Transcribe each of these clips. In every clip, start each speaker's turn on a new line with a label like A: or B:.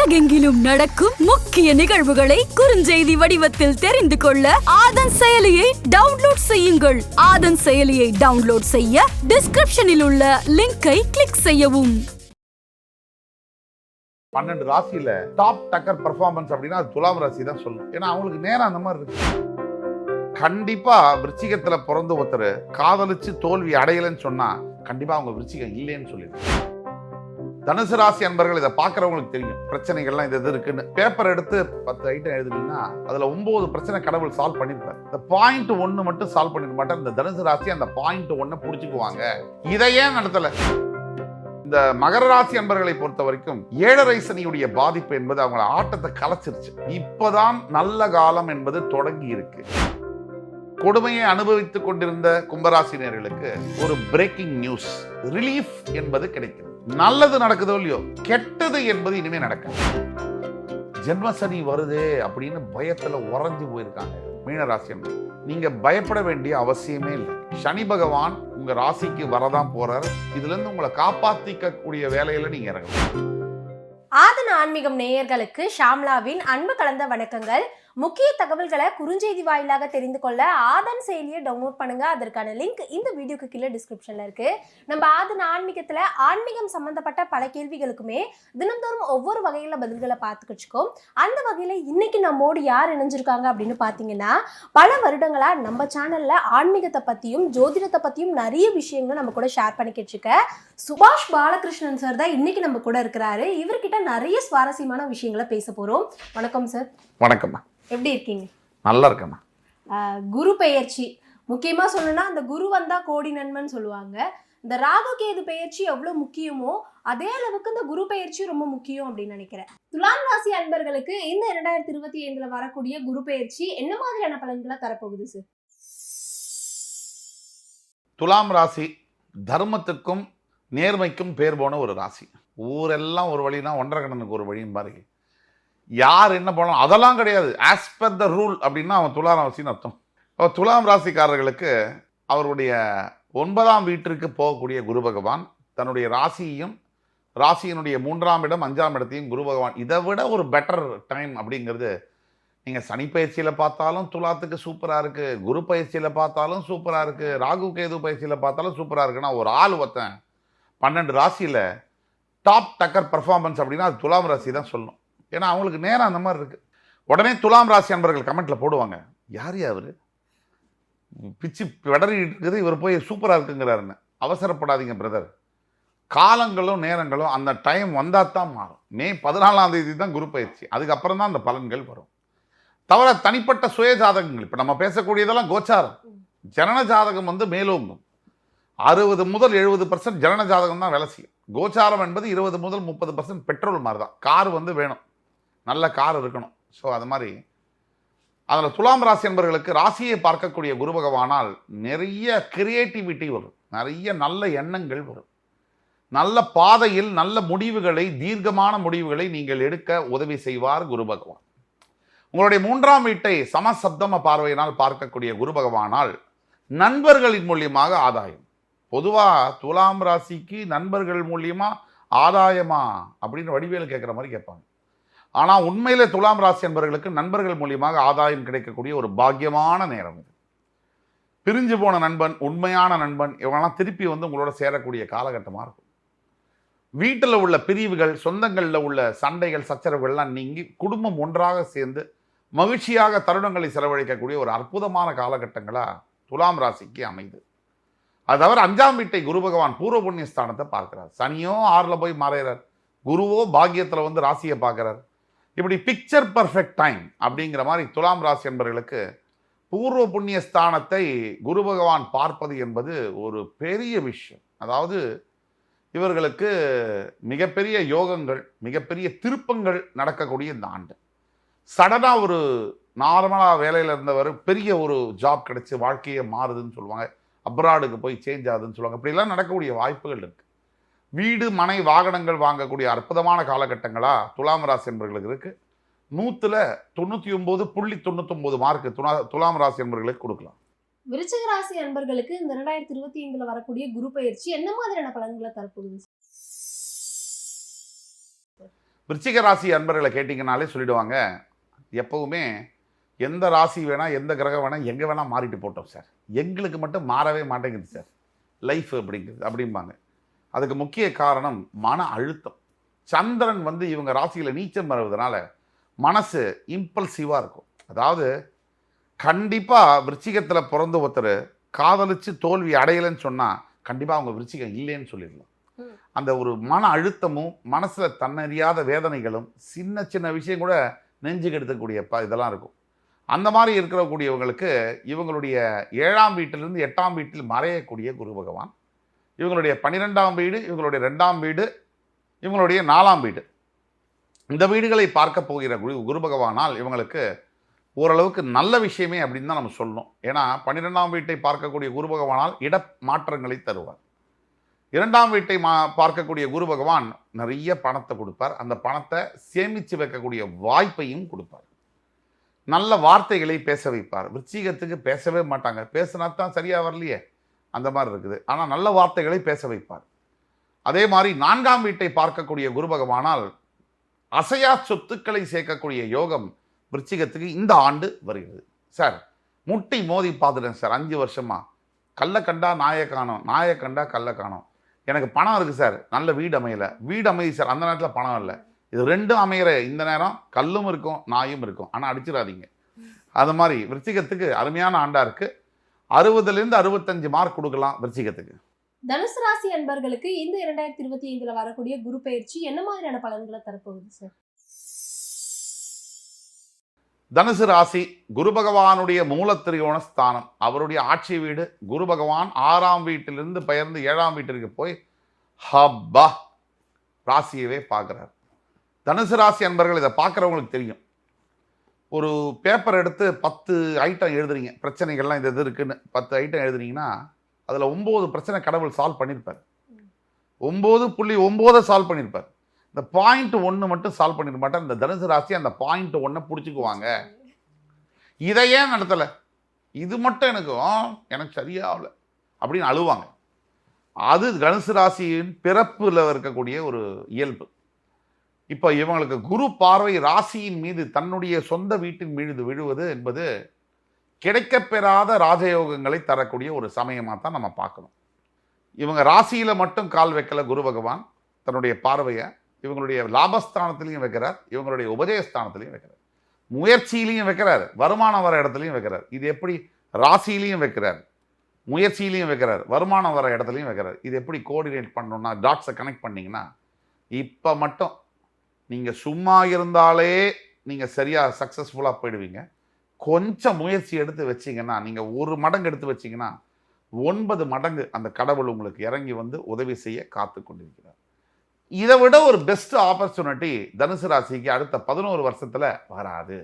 A: உலகெங்கிலும் நடக்கும் முக்கிய நிகழ்வுகளை குறுஞ்செய்தி வடிவத்தில் தெரிந்து கொள்ள ஆதன் செயலியை டவுன்லோட் செய்யுங்கள். ஆதன் செயலியை டவுன்லோட் செய்ய டிஸ்கிரிப்ஷனில் உள்ள லிங்கை கிளிக் செய்யவும்.
B: பன்னெண்டு ராசியில டாப் டக்கர் பர்ஃபார்மன்ஸ் அப்படின்னா அது துலாம் ராசி தான் சொல்லும். ஏன்னா அவங்களுக்கு நேரம் அந்த மாதிரி இருக்கு. கண்டிப்பா விருச்சிகத்துல பிறந்த ஒருத்தர் காதலிச்சு தோல்வி அடையலைன்னு சொன்னா கண்டிப்பா அவங்க விருச்சிகம் இல்லைன்னு சொல்லிடுவாங்க. தனுசு ராசி அன்பர்கள் இதை பார்க்குறவங்களுக்கு தெரியும். பிரச்சனைகள்லாம் இது இது இருக்குன்னு. பேப்பர் எடுத்து பத்து ஐட்டம் எழுதுனீங்கன்னா அதில் ஒம்பது பிரச்சனை கடவுள் சால்வ் பண்ணியிருப்பார் இந்த பாயிண்ட் ஒன்று மட்டும் சால்வ் பண்ணிட மாட்டார். இந்த தனுசு ராசி அந்த பாயிண்ட் ஒன்றை பிடிச்சிக்குவாங்க. இதை ஏன் இந்த மகர ராசி அன்பர்களை பொறுத்த வரைக்கும் ஏழரை சனியுடைய பாதிப்பு என்பது அவங்கள ஆட்டத்தை கலைச்சிருச்சு. இப்போதான் நல்ல காலம் என்பது தொடங்கி இருக்கு. கொடுமையை அனுபவித்துக் கொண்டிருந்த கும்பராசினியர்களுக்கு ஒரு பிரேக்கிங் நியூஸ் ரிலீஃப் என்பது கிடைக்கிறது. நல்லது நடக்குதோ இல்லையோ கெட்டது என்பது இனிமே நடக்கும் ஜென்மசனி வருதே அப்படின்னு பயத்துல உறைஞ்சு போயிருக்காங்க மீனராசி நீங்க பயப்பட வேண்டிய அவசியமே இல்லை. சனி பகவான் உங்க ராசிக்கு வரதான் போறார். இதுல இருந்து உங்களை காப்பாத்திக்க கூடிய வேலையில நீங்க இறங்கலாம்.
C: ஆதன ஆன்மீகம் நேயர்களுக்கு ஷாம்லாவின் அன்பு கலந்த வணக்கங்கள். முக்கிய தகவல்களை குறுஞ்செய்தி வாயிலாக தெரிந்து கொள்ள ஆதன் செயலியை டவுன்லோட் பண்ணுங்க. அதற்கான லிங்க் இந்த வீடியோக்கு கீழே டிஸ்கிரிப்ஷன்ல இருக்கு. நம்ம ஆதன் ஆன்மீகத்துல ஆன்மீகம் சம்பந்தப்பட்ட பல கேள்விகளுக்குமே தினந்தோறும் ஒவ்வொரு வகையில பதில்களை பார்த்துக்கிச்சுக்கோம் அந்த வகையில இன்னைக்கு நம்மோடு யார் இணைஞ்சிருக்காங்க அப்படின்னு பாத்தீங்கன்னா பல வருடங்களா நம்ம சேனல்ல ஆன்மீகத்தை பத்தியும் ஜோதிடத்தை பத்தியும் நிறைய விஷயங்களை நம்ம கூட ஷேர் பண்ணிக்கிட்டு இருக்க சுபாஷ் பாலகிருஷ்ணன் சார் தான் இன்னைக்கு நம்ம கூட இருக்கிறாரு. இவர்கிட்ட நிறைய சுவாரஸ்யமான விஷயங்களை பேச போறோம். வணக்கம் சார்
B: வணக்கம்மா.
C: எப்படி இருக்கீங்க?
B: நல்லா இருக்கேம்மா.
C: குரு பெயர்ச்சி. முக்கியமா சொல்லணும்னா அந்த குரு வந்தா கோடி நன்மன் சொல்லுவாங்க. இந்த ராகு கேது பெயர்ச்சி எவ்வளவு முக்கியமோ அதே அளவுக்கு இந்த குரு பெயர்ச்சி ரொம்ப முக்கியம் அப்படின்னு நினைக்கிறேன். துலாம் ராசி அன்பர்களுக்கு இந்த இரண்டாயிரத்தி இருபத்தி ஐந்துல வரக்கூடிய குரு பெயர்ச்சி என்ன மாதிரியான பலன்களை தரப்போகுது சார்
B: துலாம் ராசி தர்மத்துக்கும் நேர்மைக்கும் பேர் போன ஒரு ராசி. ஊரெல்லாம் ஒரு வழினா ஒன்றரை கண்ணனுக்கு ஒரு வழியும் பாருங்க யார் என்ன பண்ணலாம் அதெல்லாம் கிடையாது. ஆஸ் பர் த ரூல் அப்படின்னா அவன் துலாம் ராசின்னு அர்த்தம். அப்போ துலாம் ராசிக்காரர்களுக்கு அவருடைய ஒன்பதாம் வீட்டிற்கு போகக்கூடிய குரு பகவான் தன்னுடைய ராசியையும் ராசியினுடைய மூன்றாம் இடம் அஞ்சாம் இடத்தையும் குரு பகவான். இதை விட ஒரு பெட்டர் டைம் அப்படிங்கிறது நீங்கள் சனி பயிற்சியில் பார்த்தாலும் துலாத்துக்கு சூப்பராக இருக்குது குரு பயிற்சியில் பார்த்தாலும் சூப்பராக இருக்குது ராகு கேது பயிற்சியில் பார்த்தாலும் சூப்பராக இருக்குன்னா ஒரு ஆள் ஒருத்தன் பன்னெண்டு ராசியில் டாப் டக்கர் பர்ஃபார்மன்ஸ் அப்படின்னா அது துலாம் ராசி தான் சொல்லணும். ஏன்னா அவங்களுக்கு நேரம் அந்த மாதிரி இருக்குது உடனே துலாம் ராசி அன்பர்கள் கமெண்ட்டில் போடுவாங்க. யார் அவர்? பிச்சு விடறிட்டு இருக்குது இவர் போய் சூப்பராக இருக்குங்கிறாருன்னு. அவசரப்படாதீங்க பிரதர் காலங்களும் நேரங்களும் அந்த டைம் வந்தால் தான் மாறும். மே பதினாலாம் தேதி தான் குரு பயிற்சி. அதுக்கப்புறம் தான் அந்த பலன்கள் வரும். தவிர தனிப்பட்ட சுய ஜாதகங்கள் இப்போ நம்ம பேசக்கூடியதெல்லாம் கோச்சாரம். ஜனன ஜாதகம் வந்து மேலோங்கும். அறுபது முதல் எழுபது பர்சன்ட் ஜனன ஜாதகம் தான் வேலை செய்யும். கோச்சாரம் என்பது இருபது முதல் முப்பது பர்சன்ட் பெட்ரோல் மாதிரி தான் கார் வந்து வேணும். நல்ல கார் இருக்கணும். ஸோ அது மாதிரி. அதில் துலாம் ராசி என்பவர்களுக்கு ராசியை பார்க்கக்கூடிய குரு பகவானால் நிறைய கிரியேட்டிவிட்டி வரும். நிறைய நல்ல எண்ணங்கள் வரும். நல்ல பாதையில் நல்ல முடிவுகளை தீர்க்கமான முடிவுகளை நீங்கள் எடுக்க உதவி செய்வார் குரு பகவான். உங்களுடைய மூன்றாம் வீட்டை சமசப்தம பார்வையினால் பார்க்கக்கூடிய குரு பகவானால் நண்பர்களின் மூலியமாக ஆதாயம். பொதுவாக துலாம் ராசிக்கு நண்பர்கள் மூலியமாக ஆதாயமா அப்படின்னு வடிவேல் கேட்குற மாதிரி கேட்பாங்க. ஆனால் உண்மையில் துலாம் ராசி என்பவர்களுக்கு நண்பர்கள் மூலியமாக ஆதாயம் கிடைக்கக்கூடிய ஒரு பாக்கியமான நேரம் இது. பிரிஞ்சு போன நண்பன் உண்மையான நண்பன் இவங்கெல்லாம் திருப்பி வந்து உங்களோட சேரக்கூடிய காலகட்டமாக இருக்கும். வீட்டில் உள்ள பிரிவுகள் சொந்தங்களில் உள்ள சண்டைகள் சச்சரவுகள்லாம் நீங்கி குடும்பம் ஒன்றாக சேர்ந்து மகிழ்ச்சியாக தருணங்களை செலவழிக்கக்கூடிய ஒரு அற்புதமான காலகட்டங்களாக துலாம் ராசிக்கு அமைது. அது தவிர அஞ்சாம் வீட்டை குரு பகவான் பூர்வ புண்ணிய ஸ்தானத்தை பார்க்கிறார். சனியோ ஆறில் போய் மறைகிறார். குருவோ பாக்கியத்தில் வந்து ராசியை பார்க்குறார். இப்படி பிக்சர் பர்ஃபெக்ட் டைம் அப்படிங்கிற மாதிரி துலாம் ராசி என்பவர்களுக்கு பூர்வ புண்ணிய ஸ்தானத்தை குரு பகவான் பார்ப்பது என்பது ஒரு பெரிய விஷயம். அதாவது இவர்களுக்கு மிகப்பெரிய யோகங்கள் மிகப்பெரிய திருப்பங்கள் நடக்கக்கூடிய இந்த ஆண்டு. சடனாக ஒரு நார்மலாக வேலையில் இருந்தவர் பெரிய ஒரு ஜாப் கிடைச்சி வாழ்க்கையே மாறுதுன்னு சொல்லுவாங்க. அப்ராடுக்கு போய் சேஞ்ச் ஆகுதுன்னு சொல்லுவாங்க. இப்படிலாம் நடக்கக்கூடிய வாய்ப்புகள் இருக்கு. வீடு மனை வாகனங்கள் வாங்கக்கூடிய அற்புதமான காலகட்டங்களாக துலாம் ராசி என்பவர்களுக்கு இருக்கு. நூற்றுல தொண்ணூற்றி ஒம்பது புள்ளி தொண்ணூத்தொம்பது மார்க் துலா துலாம் ராசி என்பவர்களுக்கு கொடுக்கலாம்.
C: விருச்சிக ராசி அன்பர்களுக்கு இந்த இரண்டாயிரத்தி இருபத்தி ஐந்துல வரக்கூடிய குரு பெயர்ச்சி என்ன மாதிரியான பலன்களை தரப்போகுது?
B: விருச்சிக ராசி அன்பர்களை கேட்டிங்கனாலே சொல்லிடுவாங்க. எப்பவுமே எந்த ராசி வேணால் எந்த கிரகம் வேணால் எங்கே வேணால் மாறிட்டு போட்டோம் சார். எங்களுக்கு மட்டும் மாறவே மாட்டேங்குது சார். லைஃப் அப்படிங்கிறது அப்படிம்பாங்க. அதுக்கு முக்கிய காரணம் மன அழுத்தம். சந்திரன் வந்து இவங்க ராசியில் நீச்சம் வருவதனால மனசு இம்பல்சிவாக இருக்கும். அதாவது கண்டிப்பாக விருச்சிகத்தில் பிறந்த ஒருத்தர் காதலிச்சு தோல்வி அடையலைன்னு சொன்னால் கண்டிப்பாக அவங்க விருச்சிகம் இல்லைன்னு சொல்லிடலாம். அந்த ஒரு மன அழுத்தமும் மனசில் தன்னறியாத வேதனைகளும் சின்ன சின்ன விஷயம் கூட நெஞ்சுக்கு எடுத்துக்கூடிய ப இதெல்லாம் இருக்கும். அந்த மாதிரி இருக்கக்கூடியவங்களுக்கு இவங்களுடைய ஏழாம் வீட்டிலிருந்து எட்டாம் வீட்டில் மறையக்கூடிய குரு பகவான் இவங்களுடைய பன்னிரெண்டாம் வீடு இவங்களுடைய ரெண்டாம் வீடு இவங்களுடைய நாலாம் வீடு. இந்த வீடுகளை பார்க்க போகிற குரு குரு பகவானால் இவங்களுக்கு ஓரளவுக்கு நல்ல விஷயமே அப்படின்னு தான் நம்ம சொல்லணும். ஏன்னா பன்னிரெண்டாம் வீட்டை பார்க்கக்கூடிய குரு பகவானால் இட மாற்றங்களை தருவார். இரண்டாம் வீட்டை மா பார்க்கக்கூடிய குரு பகவான் நிறைய பணத்தை கொடுப்பார். அந்த பணத்தை சேமித்து வைக்கக்கூடிய வாய்ப்பையும் கொடுப்பார். நல்ல வார்த்தைகளை பேச வைப்பார். விருச்சிகத்துக்கு பேசவே மாட்டாங்க. பேசினா தான் சரியாக வரலையே. அந்த மாதிரி இருக்குது. ஆனால் நல்ல வார்த்தைகளை பேச வைப்பார். அதே மாதிரி நான்காம் வீட்டை பார்க்கக்கூடிய குரு பகவானால் அசையா சொத்துக்களை சேர்க்கக்கூடிய யோகம் விருச்சிகத்துக்கு இந்த ஆண்டு வருகிறது. சார் முட்டி மோதி பார்த்துட்டேன் சார். அஞ்சு வருஷமாக கல்லை கண்டா நாயை காணோம். நாயை கண்டா கல்லை காணும். எனக்கு பணம் இருக்குது சார். நல்ல வீடு அமையலை. வீடு அமையுது சார். அந்த நேரத்தில் பணம் இல்லை. இது ரெண்டும் அமையிற இந்த நேரம் கல்லும் இருக்கும் நாயும் இருக்கும். ஆனால் அடிச்சிடாதீங்க. அது மாதிரி விருச்சிகத்துக்கு அருமையான ஆண்டா இருக்கு. அறுபதுலேருந்து அறுபத்தஞ்சு மார்க் கொடுக்கலாம் விருச்சிகத்துக்கு.
C: தனுசு ராசி அன்பர்களுக்கு இந்த இரண்டாயிரத்தி இருபத்தி ஐந்துல வரக்கூடிய குரு பயிற்சி என்ன மாதிரியான பலன்களை தரப்போகுது சார்
B: தனுசு ராசி குரு பகவானுடைய மூலத்திரிகோண ஸ்தானம். அவருடைய ஆட்சி வீடு குரு பகவான் ஆறாம் வீட்டிலிருந்து பெயர்ந்து ஏழாம் வீட்டிற்கு போய் ஹப்பா ராசியவே பார்க்குறார். தனுசு ராசி அன்பர்கள் இதை பார்க்குறவங்களுக்கு தெரியும். ஒரு பேப்பர் எடுத்து பத்து ஐட்டம் எழுதுறீங்க. பிரச்சனைகள்லாம் இந்த இது இருக்குன்னு பத்து ஐட்டம் எழுதுனீங்கன்னா அதில் ஒம்பது பிரச்சனை கடவுள் சால்வ் பண்ணியிருப்பார் ஒம்பது புள்ளி ஒம்போதை சால்வ் பண்ணியிருப்பார் இந்த பாயிண்ட் ஒன்று மட்டும் சால்வ் பண்ணிட மாட்டார். இந்த தனுசு ராசி அந்த பாயிண்ட் ஒன்றை பிடிச்சிக்குவாங்க. இதை ஏன் நடத்தலை? இது மட்டும் எனக்கு எனக்கு சரியாகல அப்படின்னு அழுவாங்க. அது தனுசு ராசியின் பிறப்பில் இருக்கக்கூடிய ஒரு இயல்பு. இப்போ இவங்களுக்கு குரு பார்வை ராசியின் மீது தன்னுடைய சொந்த வீட்டின் மீது விழுவது என்பது கிடைக்கப்பெறாத ராஜயோகங்களை தரக்கூடிய ஒரு சமயமாக தான் நம்ம பார்க்கணும். இவங்க ராசியில் மட்டும் கால் வைக்கல குரு பகவான் தன்னுடைய பார்வையை. இவங்களுடைய லாபஸ்தானத்திலையும் வைக்கிறார் இவங்களுடைய உபஜயஸ்தானத்திலையும் வைக்கிறார். முயற்சியிலையும் வைக்கிறார் வருமானம் வர இடத்துலையும் வைக்கிறார். இது எப்படி ராசியிலையும் வைக்கிறார் முயற்சியிலையும் வைக்கிறார் வருமானம் வர இடத்துலையும் வைக்கிறார். இது எப்படி கோஆர்டினேட் பண்ணணும்னா டாட்ஸை கனெக்ட் பண்ணிங்கன்னா இப்போ மட்டும் நீங்கள் சும்மா இருந்தாலே நீங்கள் சரியாக சக்ஸஸ்ஃபுல்லாக போயிடுவீங்க. கொஞ்சம் முயற்சி எடுத்து வச்சீங்கன்னா நீங்கள் ஒரு மடங்கு எடுத்து வச்சிங்கன்னா ஒன்பது மடங்கு அந்த கடவுள் உங்களுக்கு இறங்கி வந்து உதவி செய்ய காத்து கொண்டிருக்கிறார். இதை விட ஒரு பெஸ்ட் ஆப்பர்ச்சுனிட்டி தனுசு ராசிக்கு அடுத்த பதினோரு வருஷத்தில் வராது.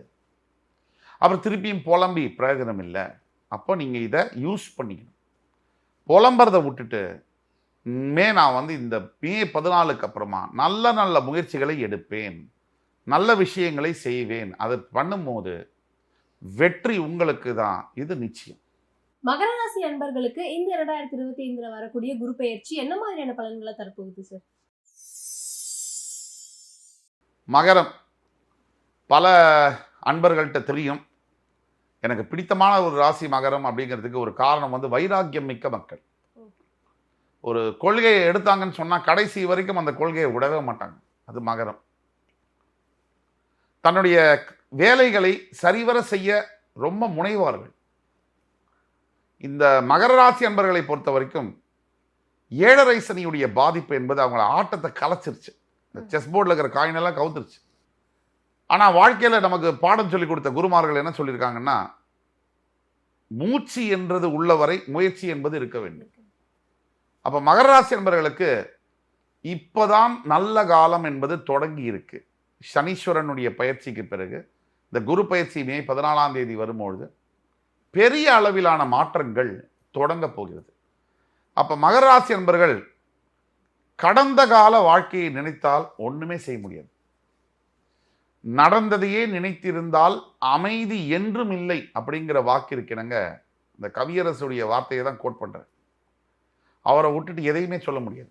B: அப்புறம் திருப்பியும் புலம்பி பிரயோஜனம் இல்லை. அப்போ நீங்கள் இதை யூஸ் பண்ணிக்கணும். புலம்புறதை விட்டுட்டு மே நான் வந்து இந்த மே பதினாலுக்கு அப்புறமா நல்ல நல்ல முயற்சிகளை எடுப்பேன். நல்ல விஷயங்களை செய்வேன். அதை பண்ணும்போது வெற்றி உங்களுக்கு தான். இது நிச்சயம்.
C: மகர ராசி அன்பர்களுக்கு இந்த இரண்டாயிரத்தி இருபத்தி ஐந்துல வரக்கூடிய குரு பயிற்சி என்ன மாதிரியான பலன்களை தரப்போகுது சார்
B: மகரம். பல அன்பர்கள்ட்ட தெரியும். எனக்கு பிடித்தமான ஒரு ராசி மகரம் அப்படிங்கிறதுக்கு ஒரு காரணம் வந்து வைராக்கியம் மிக்க மக்கள். ஒரு கொள்கையை எடுத்தாங்கன்னு சொன்னால் கடைசி வரைக்கும் அந்த கொள்கையை விடவே மாட்டாங்க. அது மகரம். தன்னுடைய வேலைகளை சரிவர செய்ய ரொம்ப முனைவார்கள். இந்த மகர ராசி அன்பர்களை பொறுத்த வரைக்கும் ஏழரை சனியுடைய பாதிப்பு என்பது அவங்கள ஆட்டத்தை கலைச்சிருச்சு. இந்த செஸ் போர்டில் இருக்கிற காயின் எல்லாம் கவுத்துருச்சு. ஆனால் வாழ்க்கையில் நமக்கு பாடம் சொல்லி கொடுத்த குருமார்கள் என்ன சொல்லியிருக்காங்கன்னா மூச்சு என்றது உள்ளவரை முயற்சி என்பது இருக்க வேண்டும். அப்போ மகர ராசி என்பவர்களுக்கு இப்போதான் நல்ல காலம் என்பது தொடங்கி இருக்கு. சனீஸ்வரனுடைய பயிற்சிக்கு பிறகு இந்த குரு பயிற்சி மே பதினாலாம் தேதி வரும்பொழுது பெரிய அளவிலான மாற்றங்கள் தொடங்க போகிறது. அப்போ மகர ராசி என்பர்கள் கடந்த கால வாழ்க்கையை நினைத்தால் ஒன்றுமே செய்ய முடியாது. நடந்ததையே நினைத்திருந்தால் அமைதி என்றும் இல்லை அப்படிங்கிற வாக்கு இருக்கிறங்க இந்த கவியரசுடைய வார்த்தையை தான் கோட் பண்ணுறேன் அவரை விட்டுட்டு எதையுமே சொல்ல முடியாது.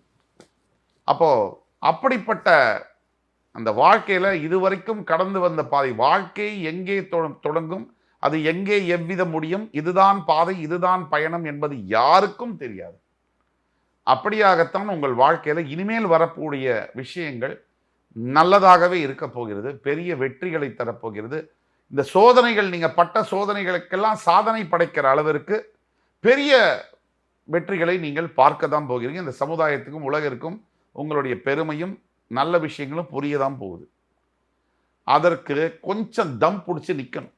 B: அப்போது அப்படிப்பட்ட அந்த வாழ்க்கையில் இதுவரைக்கும் கடந்து வந்த பாதை வாழ்க்கை எங்கே தொடங்கும் அது எங்கே எவ்விதம் முடியும் இதுதான் பாதை இதுதான் பயணம் என்பது யாருக்கும் தெரியாது. அப்படியாகத்தான் உங்கள் வாழ்க்கையில் இனிமேல் வரக்கூடிய விஷயங்கள் நல்லதாகவே இருக்க போகிறது பெரிய வெற்றிகளை தரப்போகிறது. இந்த சோதனைகள் நீங்கள் பட்ட சோதனைகளுக்கெல்லாம் சாதனை படைக்கிற அளவிற்கு பெரிய வெற்றிகளை நீங்கள் பார்க்க தான் போகிறீங்க. இந்த சமுதாயத்துக்கும் உலகிற்கும் உங்களுடைய பெருமையும் நல்ல விஷயங்களும் புரிய தான் போகுது. அதற்கு கொஞ்சம் தம் பிடிச்சி நிற்கணும்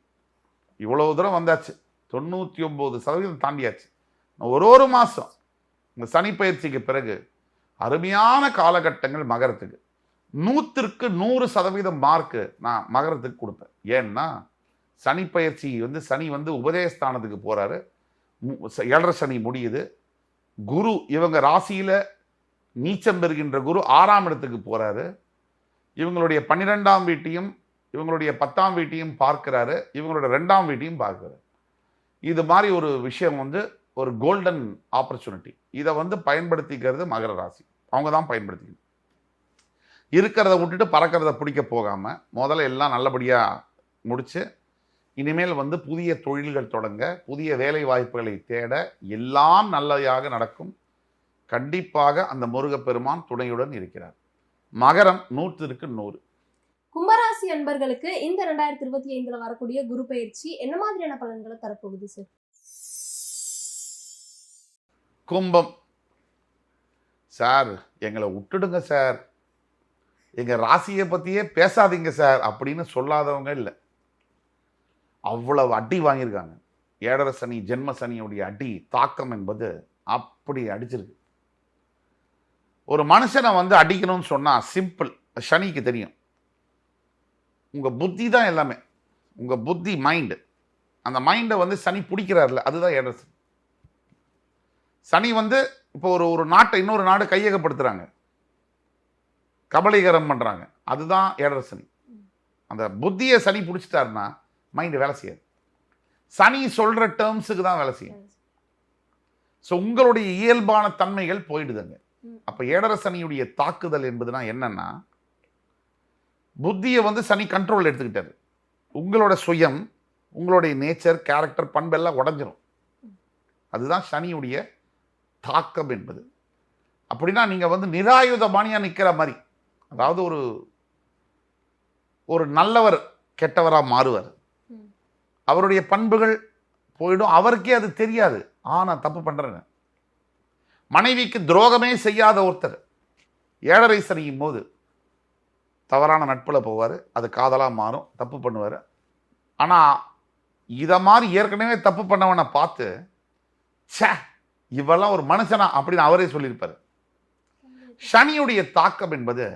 B: இவ்வளோ தூரம் வந்தாச்சு. தொண்ணூற்றி ஒம்பது சதவீதம் தாண்டியாச்சு. ஒரு ஒரு மாதம் இந்த சனி பயிற்சிக்கு பிறகு அருமையான காலகட்டங்கள் மகரத்துக்கு. நூற்றிற்கு நூறு சதவீதம் மார்க்கு நான் மகரத்துக்கு கொடுப்பேன். ஏன்னா சனி பயிற்சி வந்து சனி வந்து உபதேசஸ்தானத்துக்கு போகிறாரு ஏழரை சனி முடியுது. குரு இவங்க ராசியில் நீச்சம் பெறுகின்ற குரு ஆறாம் இடத்துக்கு போகிறாரு இவங்களுடைய பன்னிரெண்டாம் வீட்டையும் இவங்களுடைய பத்தாம் வீட்டையும் பார்க்குறாரு. இவங்களோட ரெண்டாம் வீட்டையும் பார்க்குறாரு. இது மாதிரி ஒரு விஷயம் வந்து ஒரு கோல்டன் ஆப்பர்ச்சுனிட்டி இதை வந்து பயன்படுத்திக்கிறது மகர ராசி. அவங்க தான் பயன்படுத்திக்கணும். இருக்கிறத விட்டுட்டு பறக்கிறத பிடிக்க போகாமல் முதல்ல எல்லாம் நல்லபடியாக முடித்து இனிமேல் வந்து புதிய தொழில்கள் தொடங்க புதிய வேலை வாய்ப்புகளை தேட எல்லாம் நல்லதாக நடக்கும். கண்டிப்பாக அந்த முருகப்பெருமான் துணையுடன் இருக்கிறார். மகரம் நூற்றிற்கு நூறு.
C: கும்பராசி அன்பர்களுக்கு இந்த ரெண்டாயிரத்தி இருபத்தி ஐந்துல வரக்கூடிய குரு பயிற்சி என்ன மாதிரியான பலன்களை தரப்போகுது சார்
B: கும்பம். சார் எங்களை விட்டுடுங்க சார். எங்க ராசியை பத்தியே பேசாதீங்க சார். அப்படின்னு சொல்லாதவங்க இல்லை. அவ்வளவு அடி வாங்கியிருக்காங்க. ஏழரை சனி ஜென்ம சனியுடைய அடி தாக்கம் என்பது அப்படி அடிச்சிருக்கு. ஒரு மனுஷனை வந்து அடிக்கணும்னு சொன்னால் சிம்பிள் சனிக்கு தெரியும். உங்கள் புத்தி தான் எல்லாமே. உங்கள் புத்தி மைண்டு அந்த மைண்டை வந்து சனி பிடிக்கிறாருல அதுதான் ஏழரை சனி. சனி வந்து இப்போ ஒரு ஒரு நாட்டை இன்னொரு நாடு கையகப்படுத்துகிறாங்க கபலீகரம் பண்ணுறாங்க அதுதான் ஏழரை சனி. அந்த புத்தியை சனி பிடிச்சிட்டாருன்னா மைண்டு வேலை செய்யாது. சனி சொல்ற டேர்ம்ஸுக்கு தான் வேலை செய்யும். ஸோ உங்களுடைய இயல்பான தன்மைகள் போயிடுதுங்க. அப்ப ஏழரை சனியுடைய தாக்குதல் என்பதுனா என்னன்னா புத்தியை வந்து சனி கண்ட்ரோல் எடுத்துக்கிட்டாரு. உங்களோட சுயம் உங்களுடைய நேச்சர் கேரக்டர் பண்பெல்லாம் உடஞ்சிரும். அதுதான் சனியுடைய தாக்கம் என்பது. அப்படின்னா நீங்க வந்து நிராயுதபாணியா நிக்கிற மாதிரி அதாவது ஒரு ஒரு நல்லவர் கெட்டவரா மாறுவார். அவருடைய பண்புகள் போயிடும். அவருக்கே அது தெரியாது. ஆ நான் தப்பு பண்றேன்னு மனைவிக்கு துரோகமே செய்யாத ஒருத்தர். ஏழரை சனியும் போது தவறான நட்புல போவார். அது காதலா மாறும். தப்பு பண்ணுவார். ஆனா இத மாதிரி ஏற்கனவே தப்பு பண்ணவனை பார்த்து ச்சே இவெல்லாம் ஒரு மனுஷனா அப்படின்னு அவரே சொல்லியிருப்பாரு. சனியுடைய தாக்கம் என்பது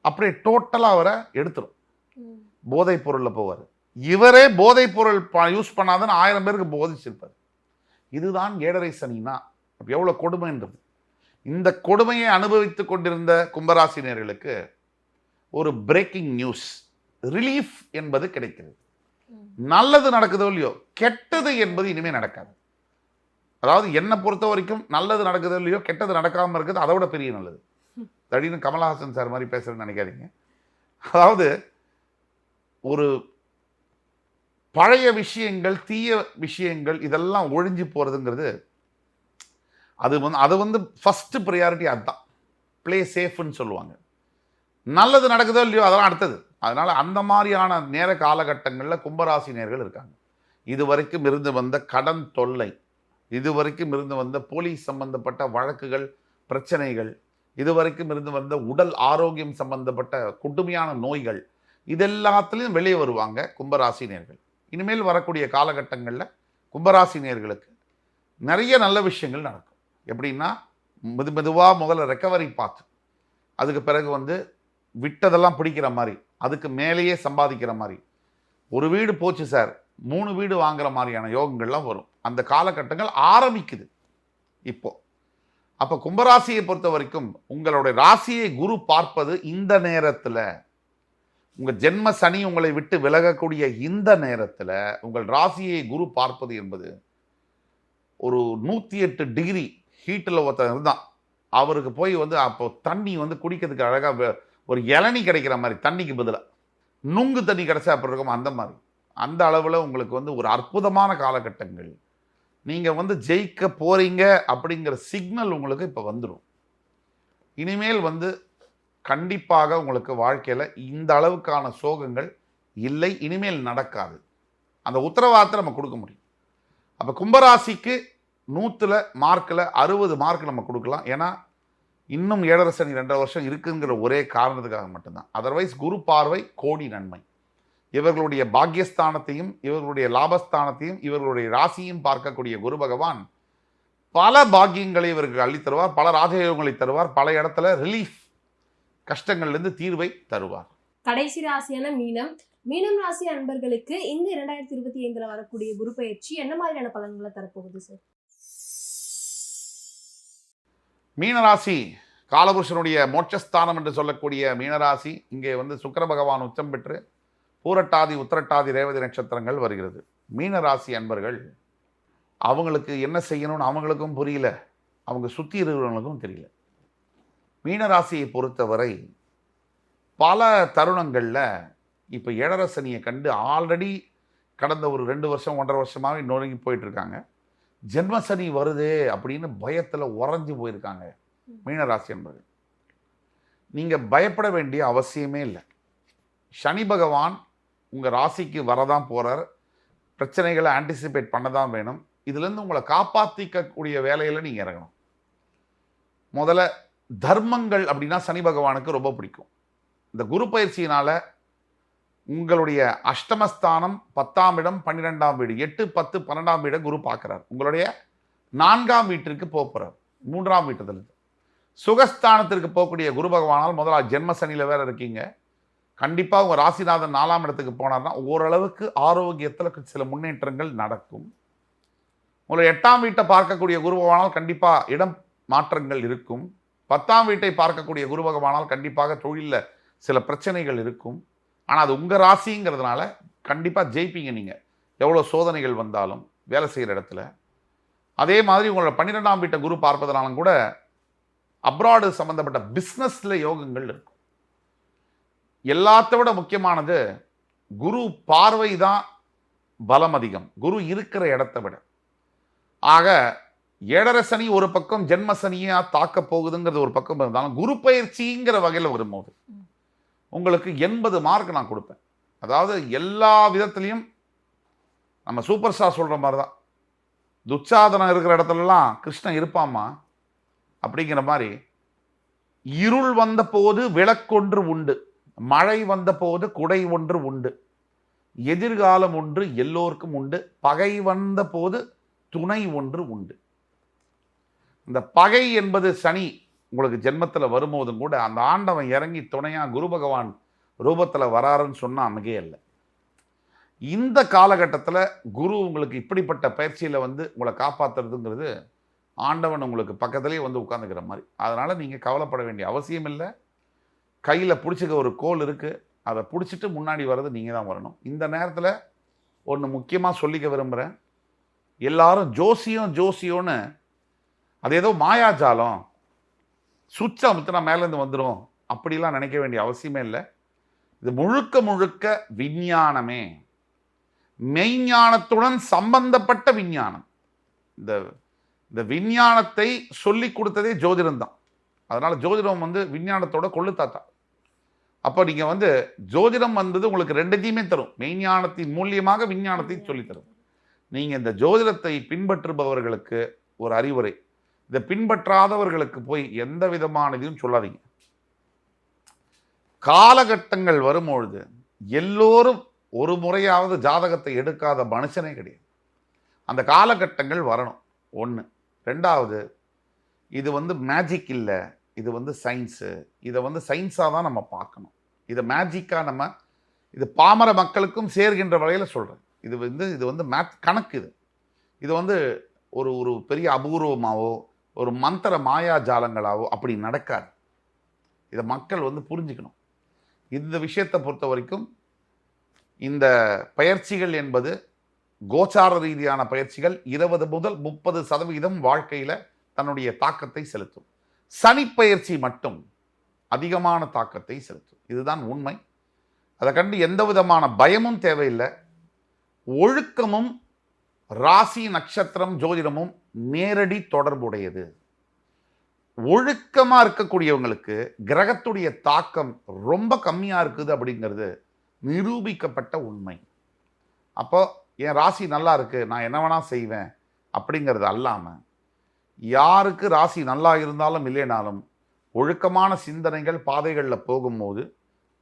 B: அப்படியே டோட்டலா அவரை எடுத்துரும். போதைப் பொருள்ல போவார். இவரே போதைப் பொருள் யூஸ் பண்ணாதன்னு ஆயிரம் பேருக்கு போதிச்சிருப்பார். இதுதான் கேடரை சனினா. எவ்வளோ கொடுமை கொடுமைன்றது இந்த கொடுமையை அனுபவித்து கொண்டிருந்த கும்பராசினியர்களுக்கு ஒரு பிரேக்கிங் நியூஸ் ரிலீஃப் என்பது கிடைக்கிறது. நல்லது நடக்குதோ இல்லையோ கெட்டது என்பது இனிமேல் நடக்காது. அதாவது என்னை பொறுத்த வரைக்கும் நல்லது நடக்குதோ இல்லையோ கெட்டது நடக்காமல் இருக்குது அதை விட பெரிய நல்லது. திடீர்னு கமலஹாசன் சார் மாதிரி பேசுறேன்னு நினைக்காதீங்க. அதாவது ஒரு பழைய விஷயங்கள் தீய விஷயங்கள் இதெல்லாம் ஒழிஞ்சு போகிறதுங்கிறது அது வந்து அது வந்து ஃபஸ்ட்டு ப்ரையாரிட்டி அதுதான். ப்ளே சேஃப்னு சொல்லுவாங்க. நல்லது நடக்குதோ இல்லையோ அதெல்லாம் அடுத்தது. அதனால் அந்த மாதிரியான நேர காலகட்டங்களில் கும்பராசினியர்கள் இருக்காங்க. இது வரைக்கும் இருந்து வந்த கடன் தொல்லை இது வரைக்கும் இருந்து வந்த போலீஸ் சம்பந்தப்பட்ட வழக்குகள் பிரச்சனைகள் இதுவரைக்கும் இருந்து வந்த உடல் ஆரோக்கியம் சம்பந்தப்பட்ட கொடுமையான நோய்கள் இதெல்லாத்துலேயும் வெளியே வருவாங்க கும்பராசினியர்கள். இனிமேல் வரக்கூடிய காலகட்டங்களில் கும்பராசினியர்களுக்கு நிறைய நல்ல விஷயங்கள் நடக்கும். எப்படின்னா மெது மெதுவாக முதல்ல ரெக்கவரி பார்த்து அதுக்கு பிறகு வந்து விட்டதெல்லாம் பிடிக்கிற மாதிரி அதுக்கு மேலேயே சம்பாதிக்கிற மாதிரி. ஒரு வீடு போச்சு சார் மூணு வீடு வாங்குற மாதிரியான யோகங்கள்லாம் வரும். அந்த காலகட்டங்கள் ஆரம்பிக்குது இப்போது அப்போ கும்பராசியை பொறுத்த வரைக்கும் உங்களுடைய ராசியை குரு பார்ப்பது இந்த நேரத்தில் உங்கள் ஜென்ம சனி உங்களை விட்டு விலகக்கூடிய இந்த நேரத்தில் உங்கள் ராசியை குரு பார்ப்பது என்பது ஒரு நூற்றி எட்டு டிகிரி ஹீட்டில் ஒருத்தன் இருந்தான். அவருக்கு போய் வந்து அப்போ தண்ணி வந்து குடிக்கிறதுக்கு அழகாக ஒரு இளநி கிடைக்கிற மாதிரி தண்ணிக்கு பதிலாக நுங்கு தண்ணி கிடச்சா அப்படி இருக்கும்? அந்த மாதிரி. அந்த அளவில் உங்களுக்கு வந்து ஒரு அற்புதமான காலகட்டங்கள். நீங்கள் வந்து ஜெயிக்க போகிறீங்க அப்படிங்கிற சிக்னல் உங்களுக்கு இப்போ வந்துடும் இனிமேல் வந்து கண்டிப்பாக உங்களுக்கு வாழ்க்கையில் இந்த அளவுக்கான சோகங்கள் இல்லை இனிமேல் நடக்காது. அந்த உத்தரவாதத்தை நம்ம கொடுக்க முடியும். அப்போ கும்பராசிக்கு நூற்றில் மார்க்கில் அறுபது மார்க் நம்ம கொடுக்கலாம். ஏன்னா இன்னும் ஏழரை சனி ரெண்டரை வருஷம் இருக்குங்கிற ஒரே காரணத்துக்காக மட்டும்தான். அதர்வைஸ் குரு பார்வை கோடி நன்மை. இவர்களுடைய பாக்கியஸ்தானத்தையும் இவர்களுடைய லாபஸ்தானத்தையும் இவர்களுடைய ராசியும் பார்க்கக்கூடிய குரு பகவான் பல பாக்கியங்களை இவருக்கு அள்ளித்தருவார் பல ராஜயோகங்களை தருவார் பல இடத்துல ரிலீஃப் கஷ்டங்கள்லேருந்து தீர்வை தருவார்.
C: கடைசி ராசியான மீனம். மீனம் ராசி அன்பர்களுக்கு இந்த இரண்டாயிரத்தி இருபத்தி ஐந்துல வரக்கூடிய குரு பயிற்சி என்ன மாதிரியான பலன்களை தரப்போகுது சார்
B: மீனராசி காலபுருஷனுடைய மோட்சஸ்தானம் என்று சொல்லக்கூடிய மீனராசி இங்கே வந்து சுக்கிர பகவான் உச்சம் பெற்று பூரட்டாதி உத்திரட்டாதி ரேவதி நட்சத்திரங்கள் வருகிறது. மீனராசி அன்பர்கள் அவங்களுக்கு என்ன செய்யணும்னு அவங்களுக்கும் புரியல. அவங்க சுற்றி இருக்கிறவங்களுக்கும் தெரியல. மீனராசியை பொறுத்தவரை பல தருணங்களில் இப்போ ஏழரசனியை கண்டு ஆல்ரெடி கடந்த ஒரு ரெண்டு வருஷம் ஒன்றரை வருஷமாகவே நொறுங்கி போயிட்டு இருக்காங்க ஜென்மசனி வருதே அப்படின்னு பயத்தில் உறைஞ்சு போயிருக்காங்க மீனராசி என்பர்கள். நீங்கள் பயப்பட வேண்டிய அவசியமே இல்லை. சனி பகவான் உங்கள் ராசிக்கு வரதான் போகிறார் பிரச்சனைகளை ஆன்டிசிபேட் பண்ண தான் வேணும் இதுலேருந்து உங்களை காப்பாற்றிக்கக்கூடிய வேலையில் நீங்கள் இறங்கணும். முதல்ல தர்மங்கள் அப்படின்னா சனி பகவானுக்கு ரொம்ப பிடிக்கும். இந்த குரு பயிற்சியினால் உங்களுடைய அஷ்டமஸ்தானம் பத்தாம் இடம் பன்னிரெண்டாம் வீடு எட்டு பத்து பன்னெண்டாம் வீடை குரு பார்க்குறார். உங்களுடைய நான்காம் வீட்டிற்கு போக போகிறார் மூன்றாம் வீட்டுலேருந்து சுகஸ்தானத்திற்கு போகக்கூடிய குரு பகவானால் முதல்ல ஜென்ம சனியில் வேற இருக்கீங்க. கண்டிப்பாக உங்கள் ராசிநாதன் நாலாம் இடத்துக்கு போனார்னா ஓரளவுக்கு ஆரோக்கியத்தில் சில முன்னேற்றங்கள் நடக்கும். உங்களை எட்டாம் வீட்டை பார்க்கக்கூடிய குரு பகவானால் கண்டிப்பாக இடம் மாற்றங்கள் இருக்கும். பத்தாம் வீட்டை பார்க்கக்கூடிய குரு பகவானால் கண்டிப்பாக தொழிலில் சில பிரச்சனைகள் இருக்கும். ஆனால் அது உங்கள் ராசிங்கிறதுனால கண்டிப்பாக ஜெயிப்பீங்க நீங்கள் எவ்வளோ சோதனைகள் வந்தாலும் வேலை செய்கிற இடத்துல. அதே மாதிரி உங்களோட பன்னிரெண்டாம் வீட்டை குரு பார்ப்பதனாலும் கூட அப்ராடு சம்மந்தப்பட்ட பிஸ்னஸில் யோகங்கள் இருக்கும். எல்லாத்த விட முக்கியமானது குரு பார்வை தான் பலம் அதிகம். குரு இருக்கிற இடத்தை விட. ஆக ஏழரை சனி ஒரு பக்கம் ஜென்ம சனியா தாக்க போகுதுங்கிறது ஒரு பக்கம் இருந்தாலும் குரு பயிற்சிங்கிற வகையில் வரும்போது உங்களுக்கு எண்பது மார்க் நான் கொடுப்பேன். அதாவது எல்லா விதத்துலேயும் நம்ம சூப்பர் ஸ்டார் சொல்கிற மாதிரி தான் துச்சாதனம் இருக்கிற இடத்துலலாம் கிருஷ்ணன் இருப்பாமா அப்படிங்கிற மாதிரி இருள் வந்த போது விளக்கொன்று உண்டு மழை வந்த போது குடை ஒன்று உண்டு எதிர்காலம் ஒன்று எல்லோருக்கும் உண்டு பகை வந்த போது துணை ஒன்று உண்டு. இந்த பகை என்பது சனி உங்களுக்கு ஜென்மத்தில் வரும்போதும் கூட அந்த ஆண்டவன் இறங்கி துணையாக குரு பகவான் ரூபத்தில் வராருன்னு சொன்னால் மிகையே இல்லை. இந்த காலகட்டத்தில் குரு உங்களுக்கு இப்படிப்பட்ட பயிற்சியில் வந்து உங்களை காப்பாற்றுறதுங்கிறது ஆண்டவன் உங்களுக்கு பக்கத்துலேயே வந்து உட்காந்துக்கிற மாதிரி. அதனால் நீங்கள் கவலைப்பட வேண்டிய அவசியம் இல்லை. கையில் பிடிச்சிக்க ஒரு கோல் இருக்குது அதை பிடிச்சிட்டு முன்னாடி வர்றது நீங்கள் தான் வரணும். இந்த நேரத்தில் ஒன்று முக்கியமாக சொல்லிக்க விரும்புகிறேன் எல்லாரும் ஜோசியம் ஜோசியம்னு அது ஏதோ மாயாஜாலம். சுவிட்ச் அமுத்தினா மேலேருந்து வந்துடும் அப்படிலாம் நினைக்க வேண்டிய அவசியமே இல்லை. இது முழுக்க முழுக்க விஞ்ஞானமே. மெய்ஞானத்துடன் சம்பந்தப்பட்ட விஞ்ஞானம். இந்த இந்த விஞ்ஞானத்தை சொல்லி கொடுத்ததே ஜோதிடம் தான். அதனால் ஜோதிடம் வந்து விஞ்ஞானத்தோட கொள்ளுத்தாத்தா. அப்போ நீங்கள் வந்து ஜோதிடம் வந்தது உங்களுக்கு ரெண்டுத்தையுமே தரும். மெய்ஞானத்தின் மூலியமாக விஞ்ஞானத்தை சொல்லித்தரும் நீங்கள் இந்த ஜோதிடத்தை பின்பற்றுபவர்களுக்கு ஒரு அறிவுரை. இதை பின்பற்றாதவர்களுக்கு போய் எந்த விதமான இதையும் சொல்லாதீங்க. காலகட்டங்கள் வரும்பொழுது எல்லோரும் ஒரு முறையாவது ஜாதகத்தை எடுக்காத மனுஷனே கிடையாது. அந்த காலகட்டங்கள் வரணும். ஒன்று ரெண்டாவது இது வந்து மேஜிக் இல்லை. இது வந்து சயின்ஸு இதை வந்து சயின்ஸாக தான் நம்ம பார்க்கணும். இதை மேஜிக்காக நம்ம இது பாமர மக்களுக்கும் சேர்கின்ற வகையில் சொல்கிறேன் இது வந்து இது வந்து மேத் கணக்கு இது. இது வந்து ஒரு ஒரு பெரிய அபூர்வமாகவோ ஒரு மந்திர மாயா அப்படி நடக்காது. இதை மக்கள் வந்து புரிஞ்சுக்கணும். இந்த விஷயத்தை பொறுத்த வரைக்கும் இந்த பயிற்சிகள் என்பது கோச்சார ரீதியான பயிற்சிகள் இருபது முதல் முப்பது சதவீதம் வாழ்க்கையில் தன்னுடைய தாக்கத்தை செலுத்தும். சனி பயிற்சி மட்டும் அதிகமான தாக்கத்தை செலுத்தும். இதுதான் உண்மை. அதை கண்டு எந்த விதமான பயமும் தேவையில்லை. ஒழுக்கமும் ராசி நட்சத்திரம் ஜோதிடமும் நேரடி தொடர்புடையது. ஒழுக்கமாக இருக்கக்கூடியவங்களுக்கு கிரகத்துடைய தாக்கம் ரொம்ப கம்மியாக இருக்குது அப்படிங்கிறது நிரூபிக்கப்பட்ட உண்மை. அப்போ என் ராசி நல்லா இருக்குது நான் என்ன வேணால் செய்வேன் அப்படிங்கிறது அல்லாமல் யாருக்கு ராசி நல்லா இருந்தாலும் இல்லைனாலும் ஒழுக்கமான சிந்தனைகள் பாதைகளில் போகும்போது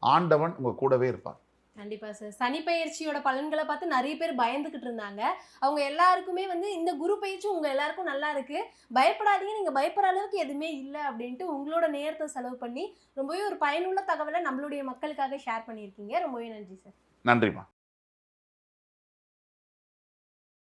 B: ஆண்டவன் உங்கள் கூடவே இருப்பார்.
C: கண்டிப்பா சார் சனி பயிற்சியோட பலன்களை பார்த்து நிறைய பேர் பயந்துகிட்டு இருந்தாங்க. அவங்க எல்லாருக்குமே வந்து இந்த குரு பயிற்சி உங்க எல்லாருக்கும் நல்லா இருக்கு. பயப்படாதீங்க. நீங்க பயப்படுற அளவுக்கு எதுவுமே இல்லை அப்படின்ட்டு உங்களோட நேரத்தை செலவு பண்ணி ரொம்பவே ஒரு பயனுள்ள தகவலை நம்மளுடைய மக்களுக்காக ஷேர் பண்ணியிருக்கீங்க. ரொம்பவே நன்றி சார்
B: நன்றிமா